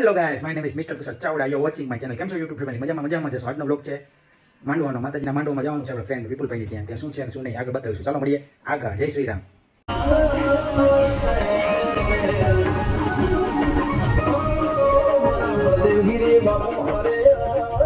Hello guys my name is mister Tushar Chavda you watching my channel કેમ છો YouTube family મજામાં મજામાં જશો આજનો બ્લોગ છે માંડવાનો માતાજીના માંડવામાં જવાનું છે આપણે ફ્રેન્ડ વિપુલભાઈ ત્યાં ત્યાં શું છે શું નહીં આગળ બતાવીશું ચાલો મળીએ આગળ જય શ્રી રામ ચાલો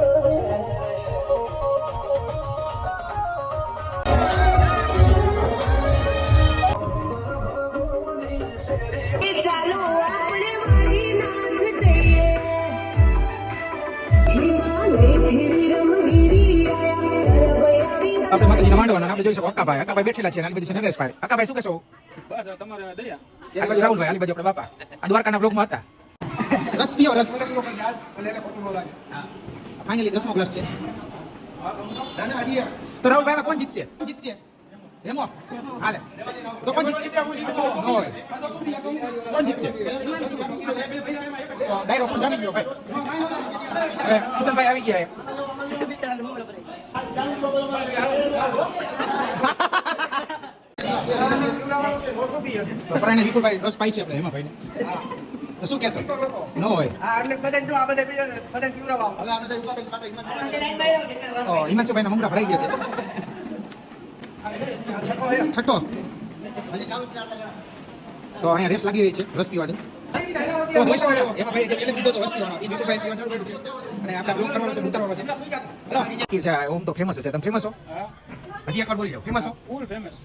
આપણે માતાજીના માંડવાના આપણે જોઈ શકો અક્કાભાઈ. અક્કાભાઈ બેઠેલા છે અને આની બાજુ છે નરેશભાઈ. અક્કાભાઈ શું કહેશો? બસ આ તમારે દયા આ બાજુ રાહુલભાઈ આની બાજુ આપણા બાપા. આ દ્વારકાના બ્લોગમાં હતા. રસ પીઓ રસ. ફાઇનલી દસમો ગ્લાસ છે. તો રાહુલભાઈ કોણ જીતશે? જીતશે? રેમો. હાલે. તો કોણ જીતશે કોણ જીતશે? ડાયરો કોણ જામી ગયો ભાઈ. કિશનભાઈ આવી ગયા. તો પરાણે વિપુલભાઈ રસ પાઈ છે આપણે એમાં ભાઈને. તો શું કહેશો? ન હોય. તો હિમાંશુભાઈના મમરા ભરાઈ ગયા છે. છઠ્ઠો તો અહીંયા રેસ લાગી રહી છે રસ પીવાની. તો જોઈ શકો એમાં ભાઈ જે challenge દીધો હતો રસ પીવાનો એ વિપુલભાઈ પીવાનું ચાલુ છે. અને આપણે બ્લોગ કરવાનો છે ઉતારવાનો છે. હલો. કે છે ઓમ તો ફેમસ છે તમે ફેમસ હા? હજી એકવાર બોલી જાઓ ફેમસ હો? ફૂલ ફેમસ